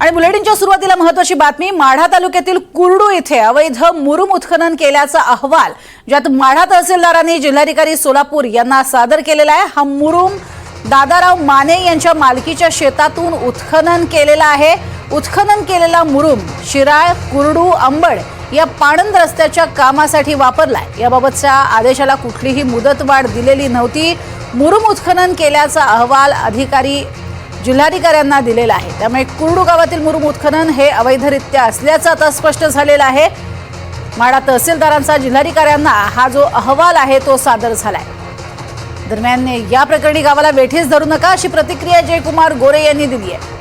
आणि बुलेटिनच्या सुरुवातीला महत्वाची बातमी माढा तालुक्यातील कुरडू इथे अवैध मुरुम उत्खनन केल्याचा अहवाल ज्यात माढा तहसीलदारांनी जिल्हाधिकारी सोलापूर यांना सादर केलेला आहे. हा मुरुम दादाराव माने यांच्या मालकीच्या शेतातून उत्खनन केलेला आहे. उत्खनन केलेला मुरुम शिराळ कुरडू अंबड या पाणंद रस्त्याच्या कामासाठी वापरलाय. याबाबतच्या आदेशाला कुठलीही मुदतवाढ दिलेली नव्हती. मुरुम उत्खनन केल्याचा अहवाल अधिकारी जिल्हाधिकाऱ्यांना दिलेला आहे. त्यामुळे कुर्डू गावातील मुरुम उत्खनन हे अवैधरित्या असल्याचं आता स्पष्ट झालेलं आहे. माडा तहसीलदारांचा जिल्हाधिकाऱ्यांना हा जो अहवाल आहे तो सादर झालाय. दरम्यान या प्रकरणी गावाला वेठीस धरू नका अशी प्रतिक्रिया जयकुमार गोरे यांनी दिली आहे.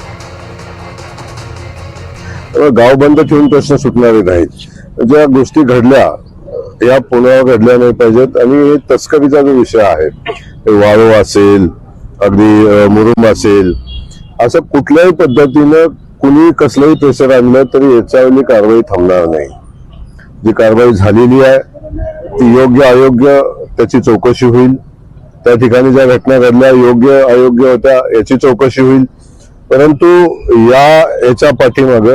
गाव बंद ठेवून प्रश्न सुटणारे नाहीत. ज्या गोष्टी घडल्या या पुन्हा घडल्या नाही पाहिजेत आणि तस्करीचा जो विषय आहे वाळू असेल अगदी मुरुम असेल असं कुठल्याही पद्धतीनं कुणी कसलंही प्रेशर आणलं तरी याच्यावरली कारवाई थांबणार नाही. जी कारवाई झालेली आहे ती योग्य अयोग्य त्याची चौकशी होईल. त्या ठिकाणी ज्या घटना घडल्या योग्य अयोग्य होत्या याची चौकशी होईल. परंतु या याच्या पाठीमाग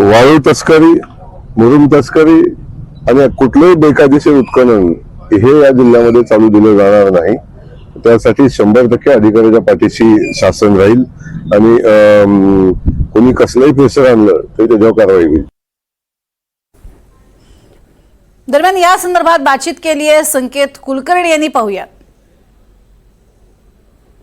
वाळू तस्करी मुरुम तस्करी आणि कुठलंही बेकायदेशीर उत्खनन हे या जिल्ह्यामध्ये चालू दिलं जाणार नाही. त्यासाठी शंभर टक्के अधिकाऱ्याच्या पाठीशी शासन राहील आणि अं, कोणी कसलंही प्रेशर आणलं तरी त्याच्यावर कारवाई होईल. दरम्यान या संदर्भात बातचीत केली आहे संकेत कुलकर्णी यांनी पाहूया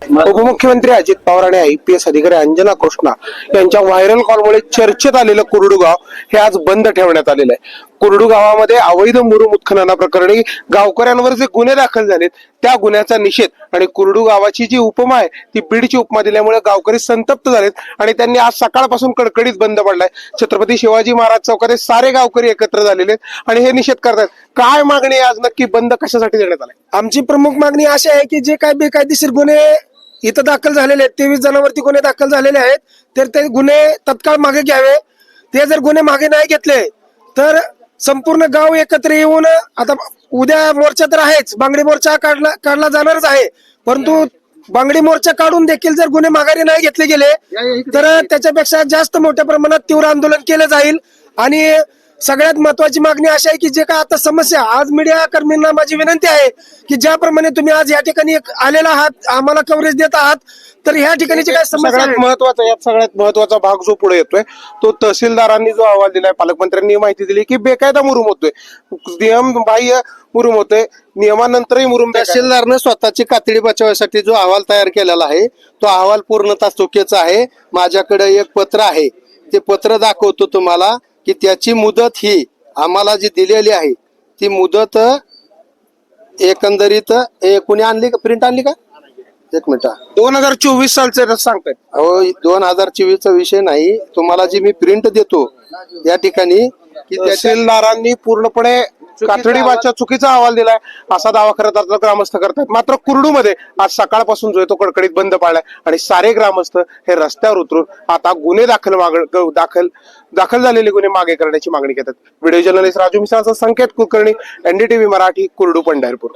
उपमुख्यमंत्री अजित पवार आणि आय पी एस अधिकारी अंजना कृष्णा यांच्या व्हायरल कॉलमुळे चर्चेत आलेलं कुरडू गाव हे आज बंद ठेवण्यात आलेलं आहे. कुरडू गावामध्ये अवैध मुरुम उत्खनना प्रकरणी गावकऱ्यांवर जे गुन्हे दाखल झालेत त्या गुन्ह्याचा निषेध आणि कुरडू गावाची जी उपमा आहे ती बीडची उपमा दिल्यामुळे गावकरी संतप्त झालेत आणि त्यांनी आज सकाळपासून कडकडीत बंद पडलाय. छत्रपती शिवाजी महाराज चौकात हे सारे गावकरी एकत्र झालेले आहेत आणि हे निषेध करतात काय मागणी आज नक्की बंद कशासाठी देण्यात आलाय आमची प्रमुख मागणी अशी आहे की जे काय बेकायदेशीर गुन्हे इथं दाखल झालेले आहेत तेवीस जणांवरती गुन्हे दाखल झालेले आहेत तर ते गुन्हे तत्काळ मागे घ्यावे. ते जर गुन्हे मागे नाही घेतले तर संपूर्ण गाव एकत्र येऊन आता उद्या मोर्चा तर आहेच बांगडी मोर्चा काढला काढला जाणारच आहे. परंतु बांगडी मोर्चा काढून देखील जर गुन्हे माघारी नाही घेतले गेले तर त्याच्यापेक्षा जास्त मोठ्या प्रमाणात तीव्र आंदोलन केलं जाईल. आणि सगळ्यात महत्वाची मागणी अशी आहे की जे काय आता समस्या आज मीडिया कर्मींना माझी विनंती आहे की ज्याप्रमाणे तुम्ही आज या ठिकाणी आलेला आहात आम्हाला कव्हरेज देत आहात तर ह्या ठिकाणी जे काय समस्या सगळ्यात आहे, महत्त्वाचा यात सगळ्यात महत्त्वाचा भाग जो पुढे येतोय तो तहसीलदारांनी जो अहवाल दिलाय पालकमंत्र्यांनी माहिती दिली की बेकायदा मुरुम होतोय. नियम बाह्य मुरुम होतोय नियमानंतरही मुरुम. तहसीलदारनं स्वतःची कातडी बचावासाठी जो अहवाल तयार केलेला आहे तो अहवाल पूर्णतः चुकीचा आहे. माझ्याकडे एक पत्र आहे ते पत्र दाखवतो तुम्हाला. की त्याची मुदत ही आम्हाला जी दिलेली आहे ती मुदत एकंदरीत ए, कुणी आणली का? प्रिंट आणली का? एक मिनिट. दोन हजार चोवीस सालचे सांगतायत अहो दोन हजार चोवीसचा विषय नाही. तुम्हाला जी मी प्रिंट देतो या ठिकाणी की तहसीलदारांनी पूर्णपणे कातडी बाच्या चुकीचा अहवाल दिलाय. असा दावा करत असलेला ग्रामस्थ करतात मात्र कुरडूमध्ये आज सकाळपासून जो आहे तो कडकडीत बंद पाडलाय आणि सारे ग्रामस्थ हे रस्त्यावर उतरून आता गुन्हे दाखल माग दाखल दाखल झालेले गुन्हे मागे करण्याची मागणी करतात. व्हिडिओ जर्नलिस्ट राजू मिसाळचा संकेत कुलकर्णी एनडीटीव्ही मराठी कुरडू पंढरपूर.